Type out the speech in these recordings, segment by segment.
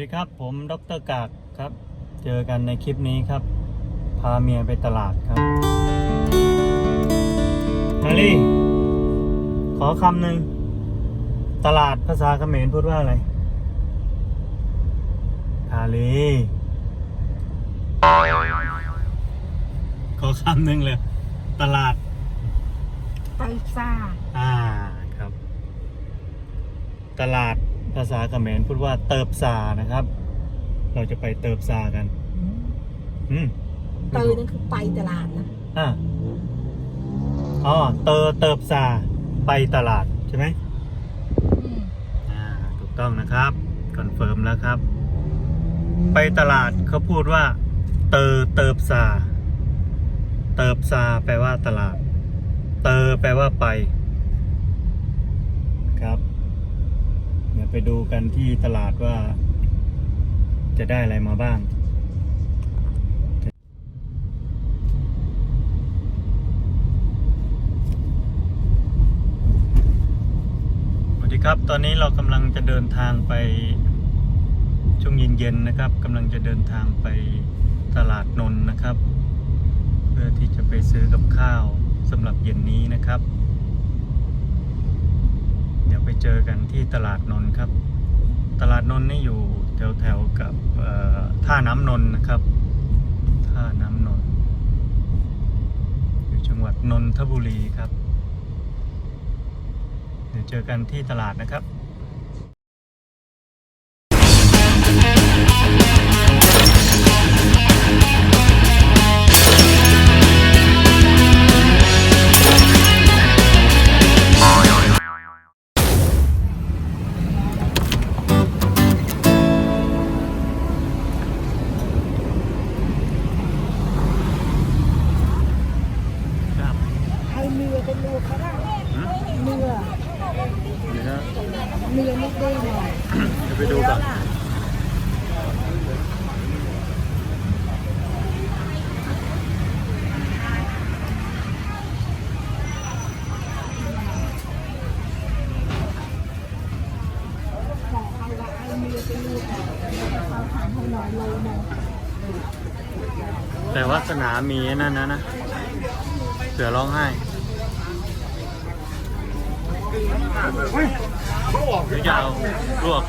ดีครับผมดรกากครับ เจอกันในคลิปนี้ครับ พาเมียไปตลาดครับนาลีขอคำหนึ่งตลาดภาษาเขมรพูดว่าอะไรอาลีขอคำหนึ่งเลย ตลาดไปซ่าอ่าครับ ตลาด ภาษาเขมรพูดว่าเติบซานะครับ เราจะไปเติบซากัน อืมเตยนั่นคือไปตลาดนะอ่าอ๋อเตอเติบซาไปตลาดใช่ไหมอ่าถูกต้องนะครับคอนเฟิร์มแล้วครับ ไปตลาดเขาพูดว่า เตอเติบซาเติบซาแปลว่าตลาด เตอแปลว่าไป ครับ เดี๋ยว ไปดูกันที่ตลาดว่า จะได้อะไรมาบ้างสวัสดีครับตอนนี้เรากำลังจะเดินทางไปช่วงเย็นๆนะครับกำลังจะเดินทางไปตลาดนนท์นะครับ เพื่อที่จะไปซื้อกับข้าวสำหรับเย็นนี้นะครับ เจอกันที่ตลาดนนท์ครับ ตลาดนนท์นี่อยู่แถวแถวกับท่าน้ำนนท์นะครับ ท่าน้ำนนท์อยู่จังหวัดนนทบุรีครับ เดี๋ยวเจอกันที่ตลาดนะครับ เนื้อไม่ได้หน่อยเดี๋ยวไปดูก่อนแต่วาสนามีนั่นนะนะ เสือร้องไห้ หรือยาวลวก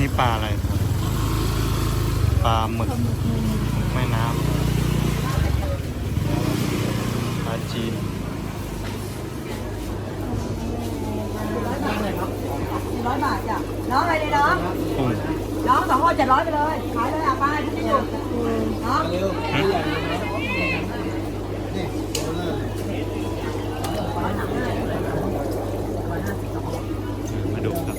นี่ปลาอะไรครับปลาหมึกแม่น้ำปลาจีน ร้อยบาทจ้ะน้องอะไรเนี่ยน้อง กุ้ง น้องสองคนเจ็ดร้อยไปเลย ขายเลยอะไปทุกอย่างน้อง มาดูครับ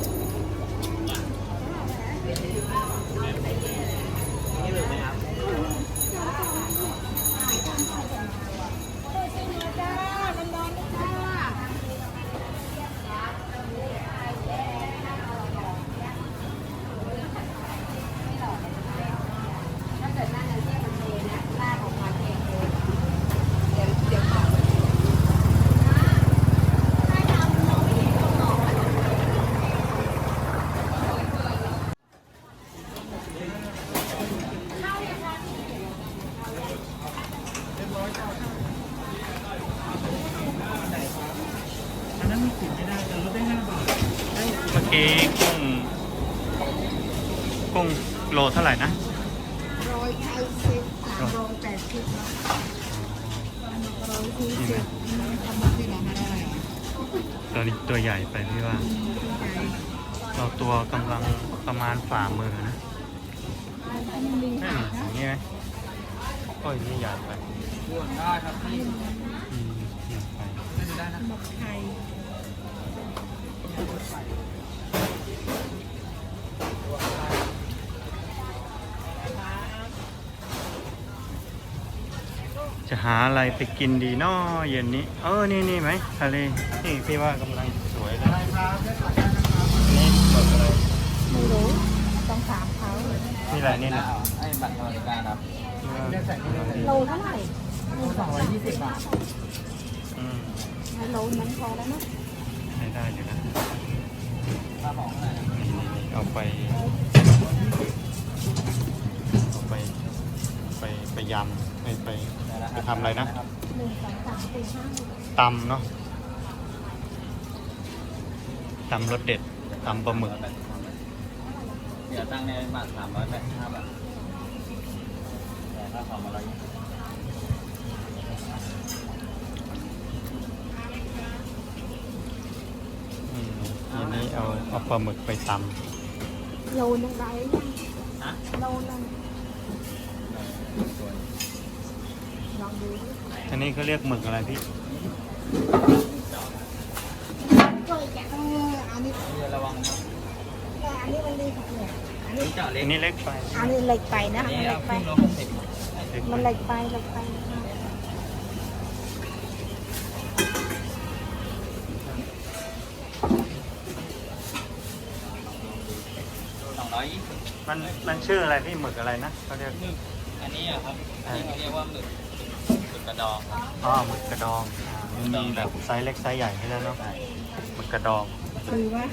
เมื่อกี้กุ้งกุ้งโลเท่าไหร่นะร้อยไทยสิบสามร้อยแปดสิบร้อยยี่สิบทำมาที่ร้านไม่ได้ตัวนี้ตัวใหญ่ไปพี่ว่าเราตัวกำลังประมาณฝ่ามือนะนั่นอย่างนี้ไหมโอ้ยนี่ใหญ่ไปได้ครับพี่อืมใหญ่ไป จะหาอะไรไปกินดีนาะเย็นนี้ เออ นี่นี่ไหมทะเล นี่พี่ว่ากำลังสวยเลยนี่หมดเลยไม่รู้ต้องถามเขานี่แหละนี่แหละไอ้บัตรนาฬิกาครับโลเท่าไหร่สองร้อยยี่สิบบาทโลนั้นพอแล้วนะ ใช้ได้อยู่นะค่าของอะไรนะนี่นี่นี่เอาไป เอาไป ไปไปยำไปไปไปทำอะไรนะหนึ่งสองสามสี่ห้าหกตำเนาะตำรสเด็ดตำปลาหมึกเดี๋ยวตั้งในบัตรสามร้อยแปดสิบห้าบาทแต่ค่าของมาร้อยยี่สิบ อืมทีนี้ เอาปลาหมึกไปตโลนึงได้ยังฮะโลนึงส่วนลองดูอันนี้เขาเรียกหมึกอะไรพี่ก็จะเอออันนี้เรือระวังครับอันนี้มันเล็กเนี่ยอันนี้นี่เล็อักนนี้เล็กไป อันนี้เล็กไปนะมันเล็กไป มันเล็กไปเล็กไป สองร้อยยี่สิบ มันมันชื่ออะไรพี่หมึกอะไรนะเขาเรียกหมึกอันนี้อะครับที่เขาเรียกว่าหมึกหมึกกระดองครับอ๋อหมึกกระดองอ่ามันมีแบบไซส์เล็กไซส์ใหญ่ให้แล้วเนาะหมึกกระดองคือว่า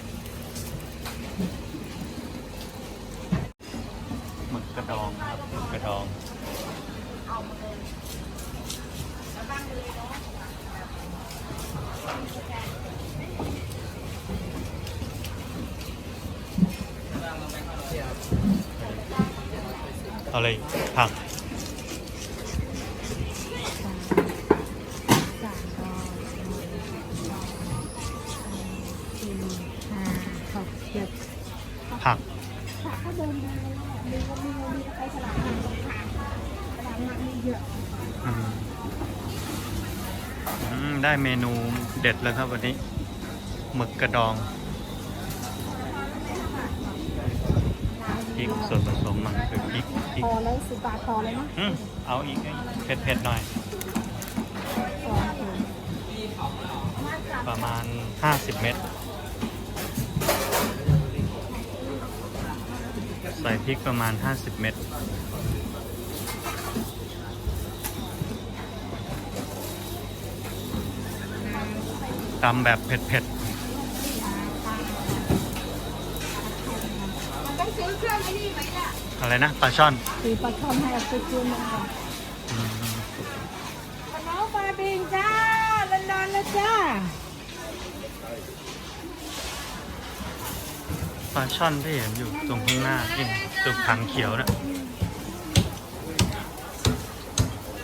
ทางตลาดนัดมีเยอะอืมอืมได้เมนูเด็ดแล้วครับวันนี้หมึกกระดอง พริกส่วนผสมมันคือพริกพริกพอเลยสิบบาทพอเลยนะอืมเอาอีกเผ็ดเผ็ดๆหน่อยสองถุงประมาณ 50 เม็ดใส่พริกประมาณ 50 เม็ดตำแบบเผ็ดต้องซื้อเครื่องไอ้นี่ไหมเนี่ย ๆ อะไรนะปลาช่อนคือปลาช่อนให้เอาไปคืนมาก่อนอืมปลาเนาปลาบิงจ้าลอนๆนะจ้าปลาช่อนที่เห็นอยู่ตรงข้างหน้านี่ตรงถังเขียวนะ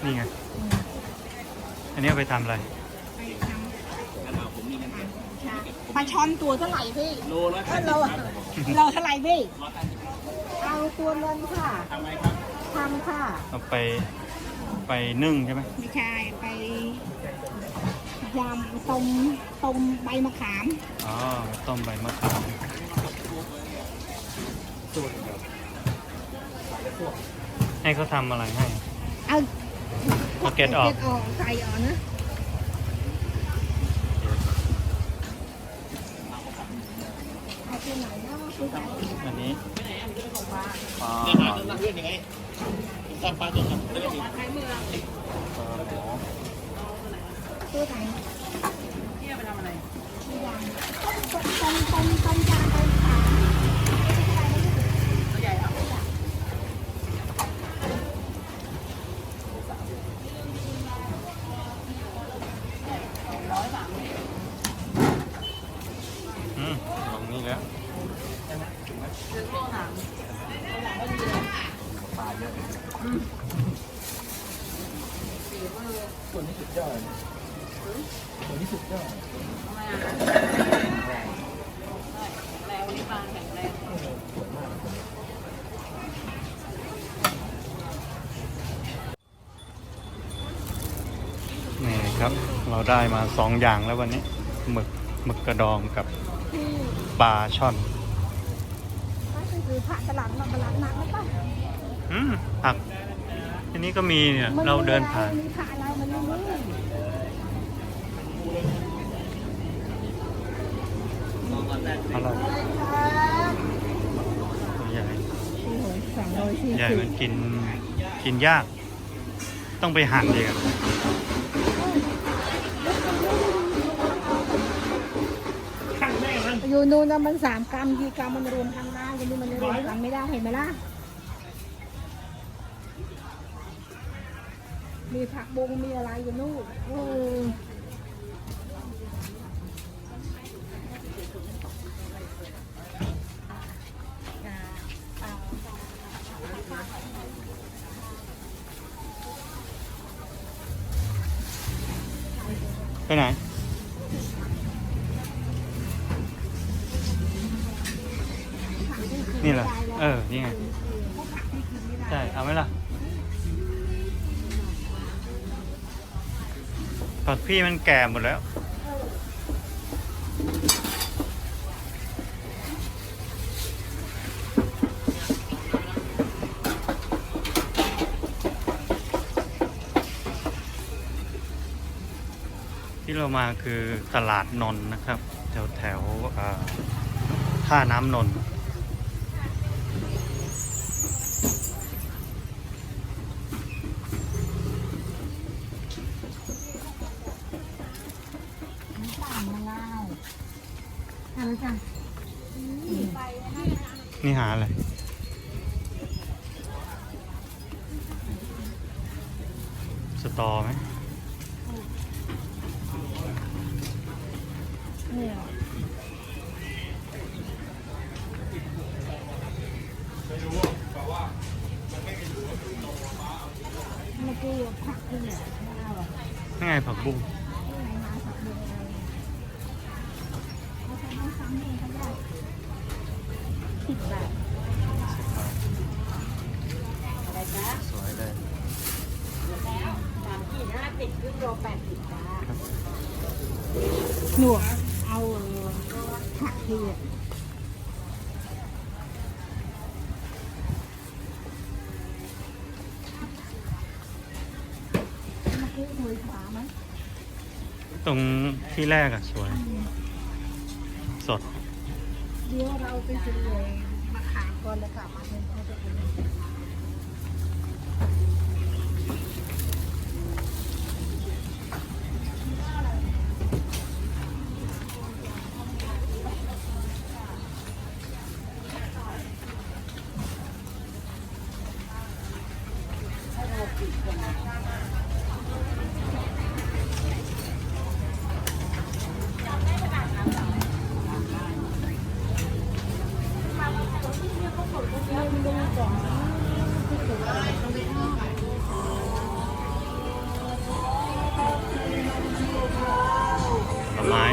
นี่ไง อันนี้เอาไปทำอะไรปลาช่อนตัวเท่าไหร่พี่โลละเออเราเราเท่าไหร่พี่ เอาตัวเงินค่ะทำไมครับทำค่ะ เอาไปไปนึ่งใช่ไหมไม่ใช่ไปยำต้มต้มใบมะขาม อ๋อ ต้มใบมะขามให้เขาทำอะไรให้ เอาเอาเกล็ดออกเออกใส่ออกนะเอาตัวไหน เนาตัวไหนอันนี้ปลาเพื่อนยังไงตามปลาตัวครับปลาหมอตัวไหนเนี่ยไปทำอะไรยำต้มต้มต้มต้มยำใบมะขาม อืมลงนี่แล้ว ส่วนที่สุดยอดส่วนที่สุดยอดแข่งแรงอันี่งแรงนี่ครับเราได้มาสองอย่างแล้ววันนี้หมึกหมึกกระดองกับปลาช่อนก็คือพระตลาดมาตลาดนัดแล้วป่ะ อืมผัก อันนี้ก็มีเนี่ย เราเดินผ่าน มีผักอะไรมันไม่รู้มองก่อนแรกอะไรตัวใหญ่โอ้โหสองร้อยสี่ใหญ่สิบมันกินกินยาก ต้องไปหั่นเองอะอยู่นู่นนะมันสามกรัมกี่กรัมมันรวมทั้งหน้ากันนี่มันรวมกันไม่ได้เห็นไหมล่ะ มีผักบงมีอะไรอยู่นู่นไปไหน นี่เหรอ เออ นี่ไง ใช่ เอาไหมล่ะ ผักพี่มันแก่หมดแล้ว ที่เรามาคือตลาดนนนะครับ แถวแถวท่าน้ำนนท์ ต่างมาเล่าอะไรจ้ะ นี่หาอะไรสตอไหม เนี่ยเมื่อกี้ผักที่ไหนไม่เอาหรอก นี่ไงผักบุ้ง ที่ไหนมาผักบงอะไรเขาใช้น้ำซ้ำเองเขาได้สิบบาทอะไรจ๊ะ สวยเลย สามขีดห้าสิบครึ่งโลแปดสิบจ้าหนวกเอาเออผักที่อะเมื่อกี้ถวยขวาไหมตรงที่แรกอะสวย สด เดี๋ยวเราไปซื้อเลยมาขายก่อนแล้วกลับมาเป็นเขาจะเป็น ผลไม้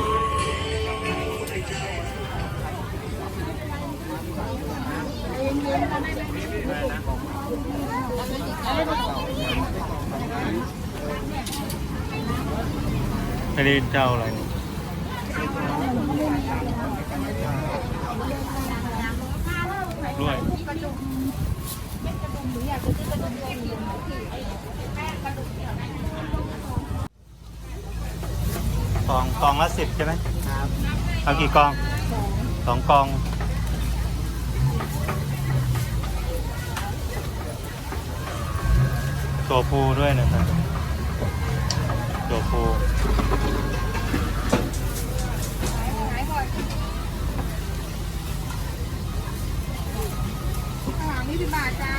อันนี้เจ้าอะไร ด้วย กองกองละสิบใช่ไหมครับเอากี่กองสองกองตัวภูด้วยนะครับตัวภูข้าวหลามนี่สิบบาทจ้า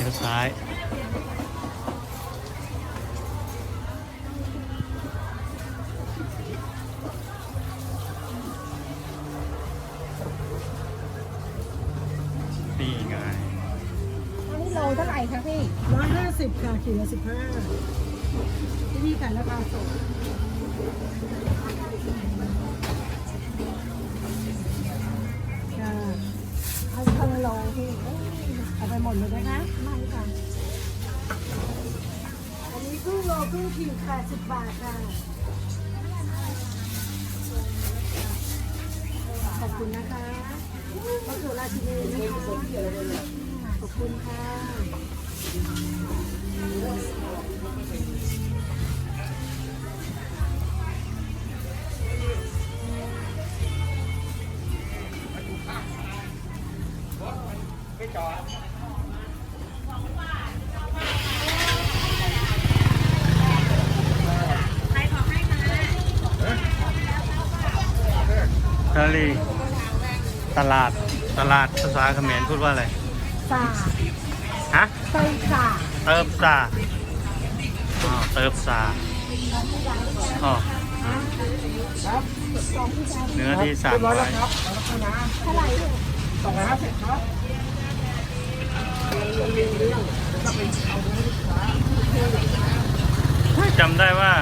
เลี้ยวซ้าย นี่ไง อันนี้โลเท่าไหร่คะพี่ร้อยห้าสิบค่ะขีดละสิบห้าที่นี่ขายราคาส่ง กุ้งโลครึ่งขีดแปดสิบบาทค่ะ ขอบคุณนะคะมะเขือราชินีนะคะขอบคุณค่ะ ตลาดตลาดภาษาเขมรพูดว่าอะไรสาฮะไส้สาเติบซาอ๋อเติบซาอ๋อครับสองพี่ชายเนื้อที่สามร้อยเท่าไหร่เนี่ยสองร้อยห้าสิบครับจำได้ว่า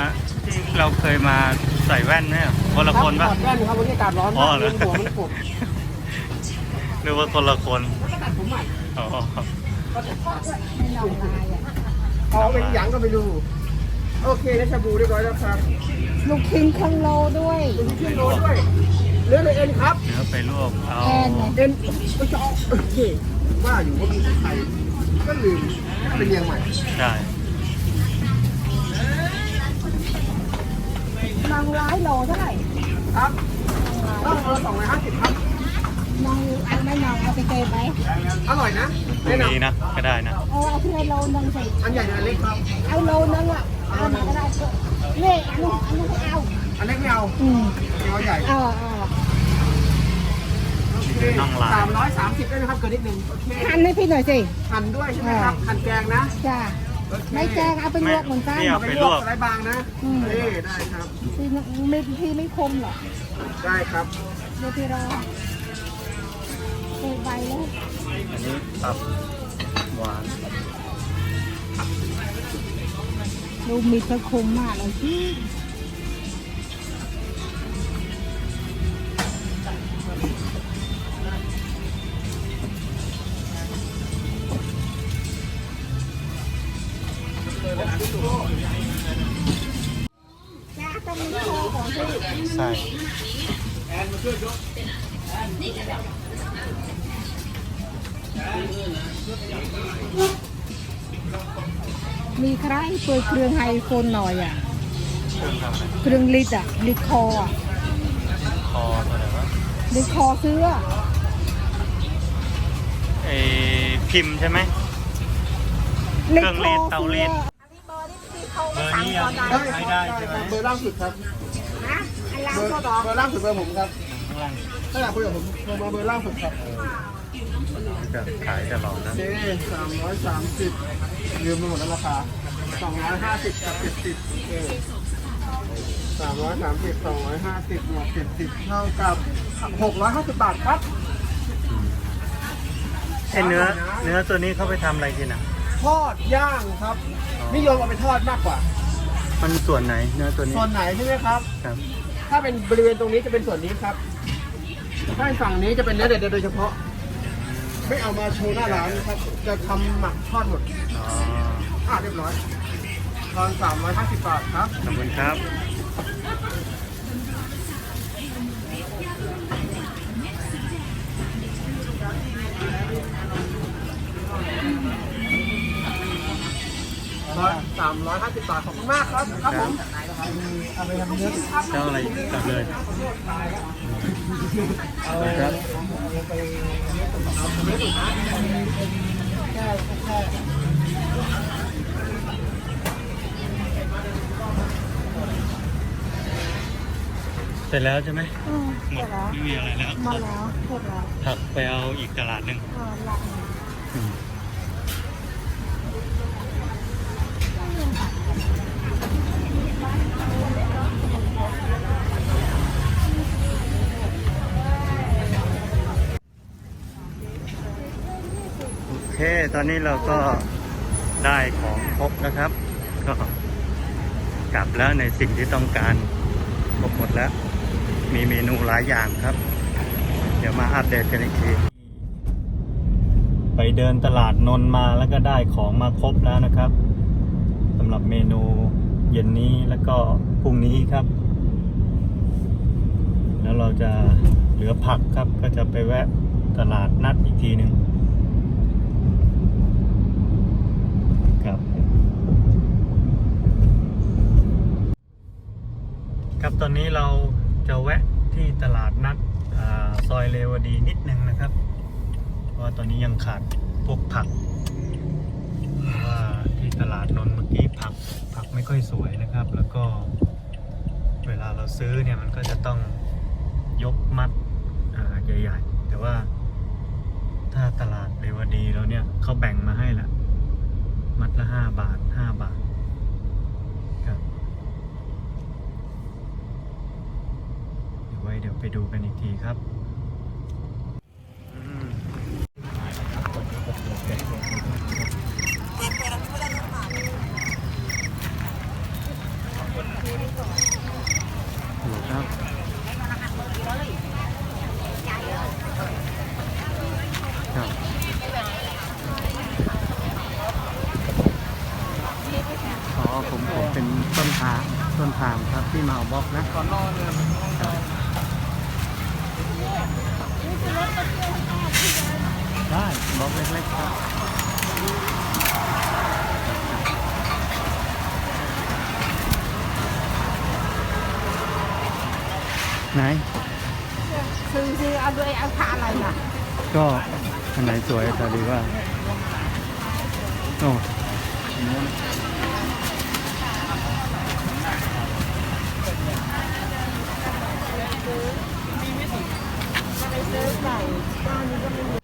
ที่เราเคยมาใส่แว่นเนี่ยคนละคนปะถอดแว่นครับวันนี้อากาศร้อนอ๋มาอกเหรอหัวมันปวด หรือว่าคนละคนแล้วก็ตัดผมใหม่อ๋อไม่ลองลายอะเอาเป็นหยังก็ไม่ดูโอเคได้ชาบูเรียบร้อยแล้วครับลูกชิ้นครึ่งโลด้วยมีเครื่องโรยด้วยเลือดเลยเอ็นครับ เนื้อไปลวกเอาแอนไงเอ็นไม่ชอบโอเคว่าอยู่ว่ามีคนไทยก็ลืมเป็นเรียงใหม่ใช่นางร้ายโลเท่าไหร่ครับต้องเบอร์สองร้อยห้าสิบครับ นางเอาไม่นางเอาไปเกยไปอร่อยนะตรแนะงนนี้นะ ก็ได้นะ เอาเอาทีละโลนึงสิำอันใหญ่หรืออันเล็กครับเอาโลนึงอะเอาไหนก็ได้นี่อันนู้นอันนู้นไม่เอาอันเล็กไม่เอาอืมเอาใหญ่เอาเอาโอเคเดี๋ยวน่องลาย สามร้อยสามสิบได้ไหมครับเกินนิดนึงโอเคหั่นให้พี่หน่อยสิหั่นด้วยใช่ไหมครับหั่นแกงนะจ้าโอเคไม่แกงเอาไปลวกเหมือนกันไม่เอาเอาไปไปลลววกกสไลด์บางนะอืมเอ้ได้ครับพี่ไม่พี่ไม่คมหรอกได้ครับเดี๋ยวพี่รอเปิด ใบแล้วอันนี้ตับหวานดูมีตะคมมากเลยที่ มีใครเปิดเครื่องไฮโฟนหน่อยอะ เครื่องทำอะไรเครื่องลิดอะลิดคออะคอตัวไหนวะลิดคอเสื้อเออพิมพ์ใช่ไหมเครื่องรีดเตารีด เบอร์นี้ยังใช้ได้ใช่ไหมเบอร์ล่างสุดครับนะอันล่างเบอร์ก็ดอกเบอร์ล่างสุดเบอร์ผมครับข้างล่างถ้าอยากคุยกับผมโทรมาเบอร์ล่างสุดครับจะขายตลอดนะเจ๊สามร้อยสามสิบลืมไปหมดแล้วราคา สองร้อยห้าสิบกับเจ็ดสิบเออสามร้อยสามสิบสองร้อยห้าสิบบวกเจ็ดสิบเท่ากับหกร้อยห้าสิบบาทครับไอเนื้อ เนื้อตัวนี้เขาไปทำอะไรกินอะ ทอดย่างครับ นิยมเอาไปทอดมากกว่า มันส่วนไหนเนื้อตัวนี้ส่วนไหนใช่ไหมครับ ครับ ถ้าเป็นบริเวณตรงนี้จะเป็นส่วนนี้ครับถ้าเป็นฝั่งนี้จะเป็นเนื้อเด็ดโดยเฉพาะ ไม่เอามาโชว์หน้าร้านนะครับ จะทำหมักทอดหมดอ๋ออ่าเรียบร้อย ตอนสามร้อยห้าสิบบาทครับ ขอบคุณครับ สามร้อยห้าสิบบาท ขอบคุณมากครับ ครับผมเอาไปทำเนื้อเจ้าอะไรกลับเลยครับ เสร็จแล้วใช่ไหมอืมหมเสร็ดจแล้วไม่มีอะไรแล้วมาแล้วเสร็จแล้วถักไปเอาอีกตลาดหนึ่งอ่าละอืมโอเค ตอนนี้เราก็ได้ของครบนะครับ ก็กลับแล้วในสิ่งที่ต้องการครบหมดแล้ว มีเมนูหลายอย่างครับ เดี๋ยวมาอัปเดตกันอีกที ไปเดินตลาดนนท์มาแล้วก็ได้ของมาครบแล้วนะครับสำหรับเมนูเย็นนี้แล้วก็พรุ่งนี้ครับ แล้วเราจะเหลือผักครับก็จะไปแวะตลาดนัดอีกทีหนึ่งครับครับตอนนี้เรา จะแวะที่ตลาดนัดอซอยเรวดีนิดนึงนะครับ เพราะว่าตอนนี้ยังขาดพวกผักเพราะว่าที่ตลาดนนท์เมื่อกี้ผักผักไม่ค่อยสวยนะครับ แล้วก็เวลาเราซื้อเนี่ยมันก็จะต้องยกมัดใหญ่ๆแต่ว่าถ้าตลาดเรวดีเราเนี่ยเขาแบ่งมาให้ละมัดละห้าบาทห้าบาทครับ เดี๋ย วไว้เดี๋ยวไปดูกันอีกทีครับอืมฮัลโหลครับ ครับ อ๋อ ผมผมเป็นต้นทางต้นทางครับที่มาเอาบล็อกนะ ก่อนนอนเนี่ย ได้บล็อกเล็กๆครับไหน ซื้อซื้อเอาด้วยเอาผ้าอะไรล่ะ ก็อันไหน สวยตาดีว่าโอ้อันนู้นไปซื้อใส่ก้านนี้ก็ไม่มี